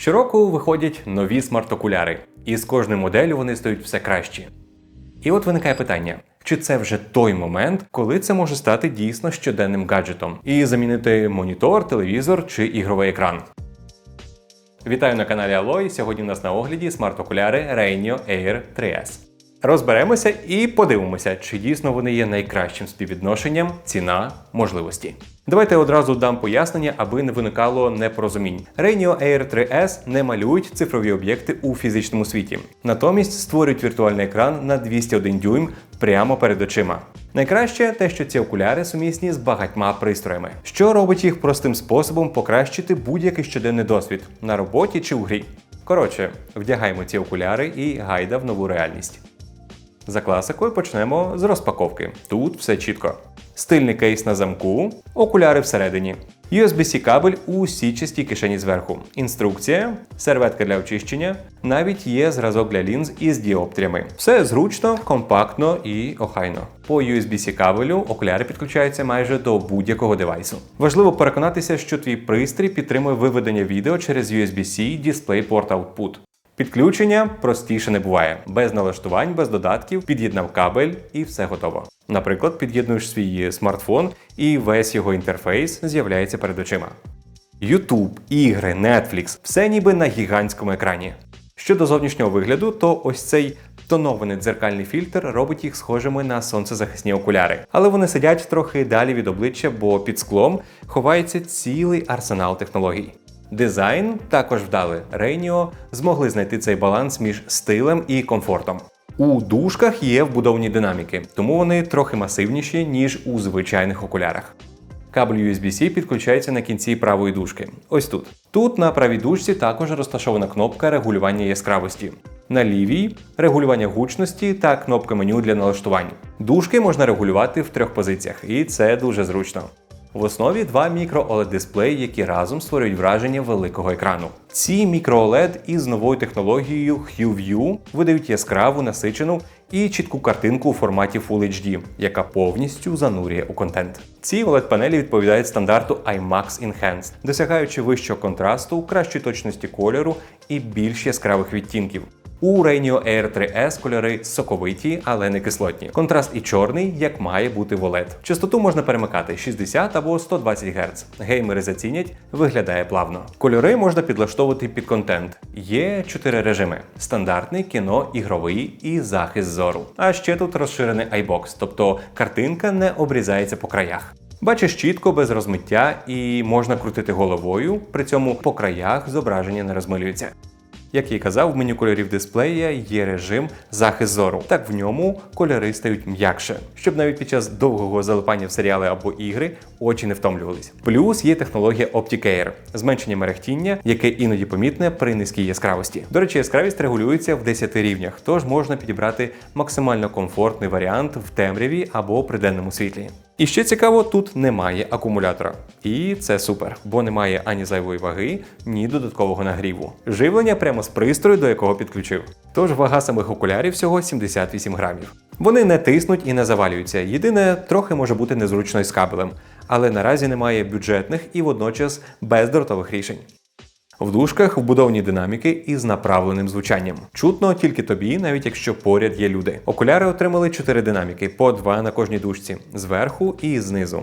Щороку виходять нові смарт-окуляри, і з кожною моделлю вони стають все кращі. І от виникає питання: чи це вже той момент, коли це може стати дійсно щоденним гаджетом і замінити монітор, телевізор чи ігровий екран? Вітаю на каналі Alloy. Сьогодні у нас на огляді смарт-окуляри Rainio Air 3S. Розберемося і подивимося, чи дійсно вони є найкращим співвідношенням ціна можливості. Давайте одразу дам пояснення, аби не виникало непорозумінь. Reynio Air 3S не малюють цифрові об'єкти у фізичному світі, натомість створюють віртуальний екран на 201 дюйм прямо перед очима. Найкраще те, що ці окуляри сумісні з багатьма пристроями, що робить їх простим способом покращити будь-який щоденний досвід на роботі чи у грі. Коротше, вдягаємо ці окуляри і гайда в нову реальність. За класикою почнемо з розпаковки. Тут все чітко. Стильний кейс на замку, окуляри всередині. USB-C кабель у січастій кишені зверху. Інструкція, серветка для очищення, навіть є зразок для лінз із діоптріями. Все зручно, компактно і охайно. По USB-C кабелю окуляри підключаються майже до будь-якого девайсу. Важливо переконатися, що твій пристрій підтримує виведення відео через USB-C DisplayPort Output. Підключення простіше не буває. Без налаштувань, без додатків, під'єднав кабель і все готово. Наприклад, під'єднуєш свій смартфон і весь його інтерфейс з'являється перед очима. YouTube, ігри, Netflix все ніби на гігантському екрані. Щодо зовнішнього вигляду, то ось цей тонований дзеркальний фільтр робить їх схожими на сонцезахисні окуляри. Але вони сидять трохи далі від обличчя, бо під склом ховається цілий арсенал технологій. Дизайн також вдали. Reynio змогли знайти цей баланс між стилем і комфортом. У дужках є вбудовані динаміки, тому вони трохи масивніші, ніж у звичайних окулярах. Кабель USB-C підключається на кінці правої дужки. Ось тут. Тут на правій дужці також розташована кнопка регулювання яскравості. На лівій регулювання гучності та кнопка меню для налаштувань. Дужки можна регулювати в трьох позиціях, і це дуже зручно. В основі два мікро oled дисплеї, які разом створюють враження великого екрану. Ці мікро oled із новою технологією HuView видають яскраву, насичену і чітку картинку у форматі Full HD, яка повністю занурює у контент. Ці oled панелі відповідають стандарту IMAX Enhanced, досягаючи вищого контрасту, кращої точності кольору і більш яскравих відтінків. У Reynio Air 3S кольори соковиті, але не кислотні. Контраст і чорний, як має бути в OLED. Частоту можна перемикати 60 або 120 Гц. Геймери зацінять, виглядає плавно. Кольори можна підлаштовувати під контент. Є чотири режими: стандартний, кіно, ігровий і захист зору. А ще тут розширений iBox, тобто картинка не обрізається по краях. Бачиш чітко без розмиття і можна крутити головою, при цьому по краях зображення не розмилюється. Як я і казав, в меню кольорів дисплея є режим захист зору. Так в ньому кольори стають м'якше, щоб навіть під час довгого залипання в серіали або ігри очі не втомлювались. Плюс є технологія Optic Air – зменшення мерехтіння, яке іноді помітне при низькій яскравості. До речі, яскравість регулюється в 10 рівнях, тож можна підібрати максимально комфортний варіант в темряві або при денному світлі. І ще цікаво, тут немає акумулятора. І це супер, бо немає ані зайвої ваги, ні додаткового нагріву. Живлення прямо з пристрою, до якого підключив. Тож вага самих окулярів всього 78 грамів. Вони не тиснуть і не завалюються. Єдине, трохи може бути незручно із кабелем, але наразі немає бюджетних і водночас бездротових рішень. В дужках вбудовані динаміки із направленим звучанням. Чутно тільки тобі, навіть якщо поряд є люди. Окуляри отримали 4 динаміки, по 2 на кожній дужці, зверху і знизу.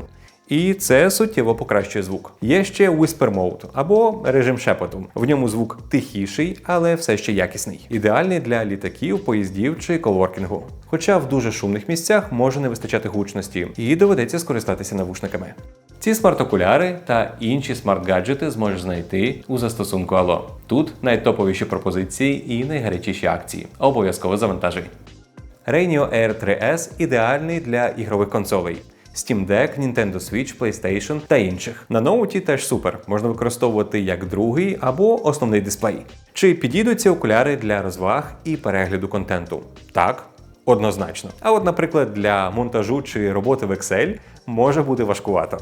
І це суттєво покращує звук. Є ще Whisper Mode або режим шепоту. В ньому звук тихіший, але все ще якісний. Ідеальний для літаків, поїздів чи коворкінгу. Хоча в дуже шумних місцях може не вистачати гучності, і доведеться скористатися навушниками. Ці смарт-окуляри та інші смарт-гаджети зможеш знайти у застосунку Allo. Тут найтоповіші пропозиції і найгарячіші акції. Обов'язково завантажуй. Reynio Air 3S ідеальний для ігрових консолей. Steam Deck, Nintendo Switch, PlayStation та інших. На ноуті теж супер, можна використовувати як другий або основний дисплей. Чи підійдуть ці окуляри для розваг і перегляду контенту? Так, однозначно. А от, наприклад, для монтажу чи роботи в Excel може бути важкувато.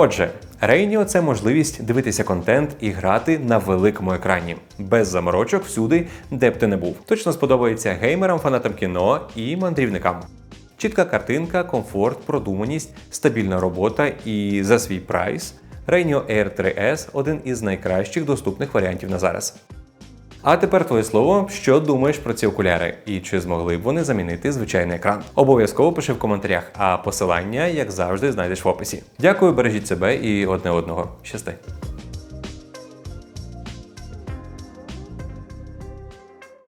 Отже, Рейніо – це можливість дивитися контент і грати на великому екрані, без заморочок всюди, де б ти не був. Точно сподобається геймерам, фанатам кіно і мандрівникам. Чітка картинка, комфорт, продуманість, стабільна робота і за свій прайс Рейніо Air 3S один із найкращих доступних варіантів на зараз. А тепер твоє слово, що думаєш про ці окуляри, і чи змогли б вони замінити звичайний екран? Обов'язково пиши в коментарях, а посилання, як завжди, знайдеш в описі. Дякую, бережіть себе і одне одного. Щасти!